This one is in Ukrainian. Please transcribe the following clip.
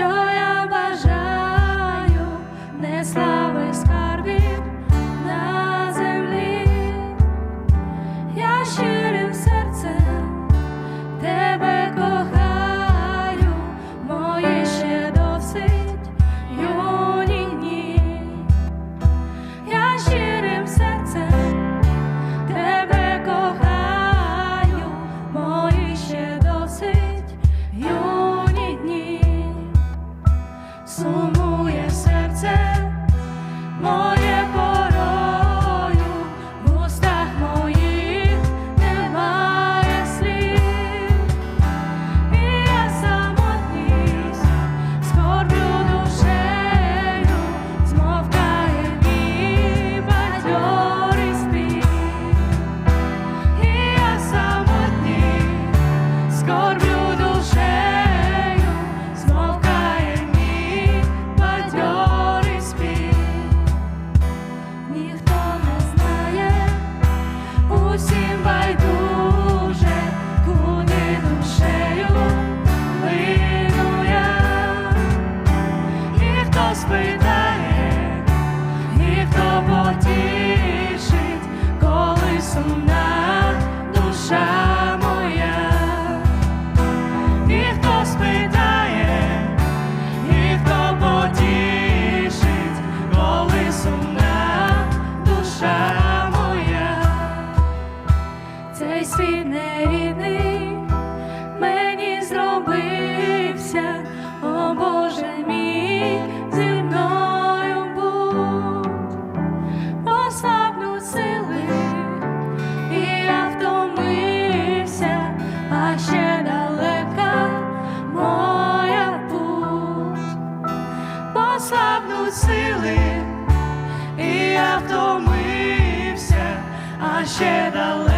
що я бажаю, не слави скарбів на землі. Я ще цей світ нерідний мені зробився, о Боже мій, зі мною будь, послабну сили, я втомився, а ще далека моя путь, послабну сили, я втомився, а ще далека.